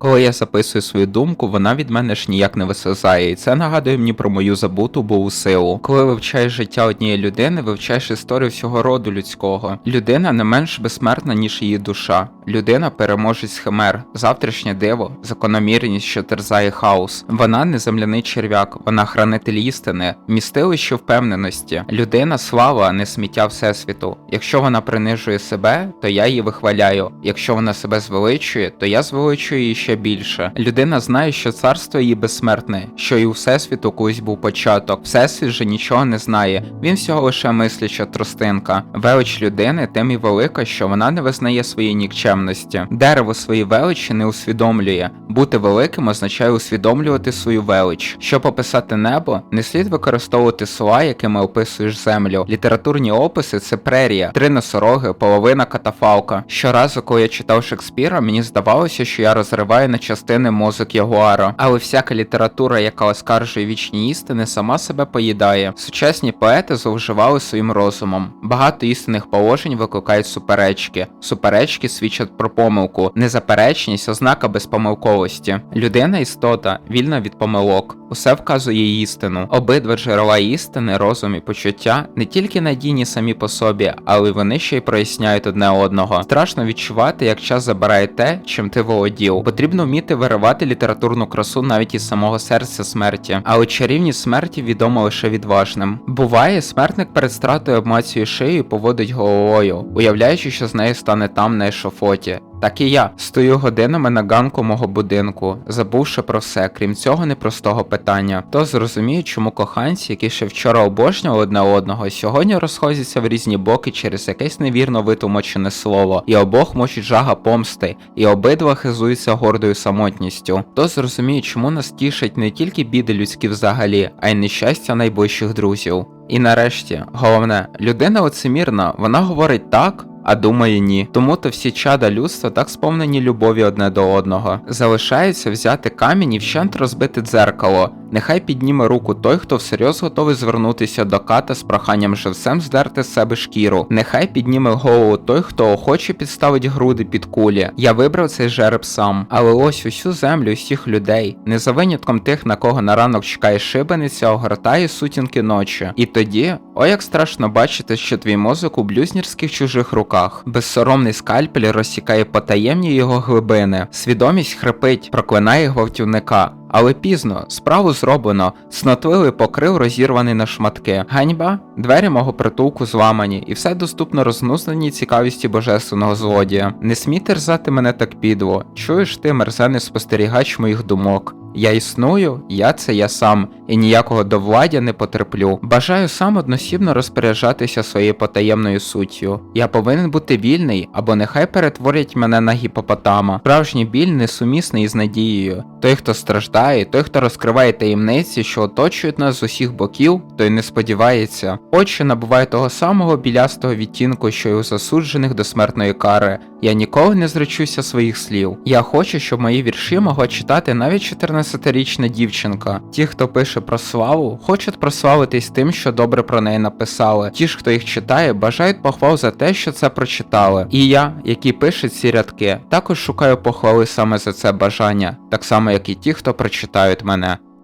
Коли я записую свою думку, вона від мене ж ніяк не вислизає, і це нагадує мені про мою забуту був силу. Коли вивчаєш життя однієї людини, вивчаєш історію всього роду людського. Людина не менш безсмертна, ніж її душа. Людина переможець химер, завтрашнє диво, закономірність, що терзає хаос. Вона не земляний черв'як, вона хранитель істини, містилище впевненості. Людина слава, а не сміття всесвіту. Якщо вона принижує себе, то я її вихваляю. Якщо вона себе звеличує, то я звеличую її ще більше. Людина знає, що царство її безсмертне, що і у всесвіту колись був початок. Всесвіт же нічого не знає. Він всього лише мисляча тростинка. Велич людини тим і велика, що вона не визнає своєї нікчемності. Дерево свої величі не усвідомлює. Бути великим означає усвідомлювати свою велич. Щоб описати небо, не слід використовувати слова, якими описуєш землю. Літературні описи це прерія, три носороги, половина катафалка. Щоразу, коли я читав Шекспіра, мені здавалося, що я розриваю на частини мозок ягуара. Але всяка література, яка оскаржує вічні істини, сама себе поїдає. Сучасні поети зловживали своїм розумом. Багато істинних положень викликають суперечки. Суперечки свідчать про помилку. Незаперечність ознака безпомилковості. Людина істота, вільна від помилок. Усе вказує істину. Обидва джерела істини, розум і почуття не тільки надійні самі по собі, але вони ще й проясняють одне одного. Страшно відчувати, як час забирає те, чим ти володів. Потрібно вміти виривати літературну красу навіть із самого серця смерті, але чарівність смерті відома лише відважним. Буває, смертник перед стратою обмацює шию і поводить головою, уявляючи, що з нею стане там на ешофоті. Так і я стою годинами на ганку мого будинку, забувши про все, крім цього непростого питання. То зрозумію, чому коханці, які ще вчора обожнювали одне одного, сьогодні розходяться в різні боки через якесь невірно витлумачене слово, і обох мочить жага помсти, і обидва хизуються гордою самотністю. То зрозумію, чому нас тішать не тільки біди людські взагалі, а й нещастя найближчих друзів. І нарешті, головне, людина лицемірна, вона говорить так, а думає ні. Тому то всі чада людства так сповнені любові одне до одного. Залишається взяти камінь і вщент розбити дзеркало. Нехай підніме руку той, хто всерйоз готовий звернутися до ката з проханням живцем здерти з себе шкіру. Нехай підніме голову той, хто охоче підставить груди під кулі. Я вибрав цей жереб сам. Але ось усю землю усіх людей, не за винятком тих, на кого на ранок чекає шибениця, огортає сутінки ночі. І тоді, о як страшно бачити, що твій мозок у блюзнірських чужих руках. Безсоромний скальпель розсікає потаємні його глибини. Свідомість хрипить, проклинає гвалтівника. Але пізно, справу зроблено, снотливий покрив розірваний на шматки. Ганьба, двері мого притулку зламані, і все доступно розгнузненій цікавісті божественного злодія. Не смій терзати мене так підло. Чуєш ти, мерзений спостерігач моїх думок. Я існую, я це я сам, і ніякого довладдя не потерплю. Бажаю сам односібно розпоряджатися своєю потаємною суттю. Я повинен бути вільний, або нехай перетворять мене на гіпопотама. Справжній біль несумісний із надією. Той, хто страждає, той, хто розкриває таємниці, що оточують нас з усіх боків, той не сподівається. Очі набувають того самого білястого відтінку, що й у засуджених до смертної кари. Я ніколи не зречуся своїх слів. Я хочу, щоб мої вірші могла читати навіть 14-річна дівчинка. Ті, хто пише про славу, хочуть прославитись тим, що добре про неї написали. Ті ж, хто їх читає, бажають похвал за те, що це прочитали. І я, який пише ці рядки, також шукаю похвали саме за це бажання, так само як і ті, хто прочитають мене.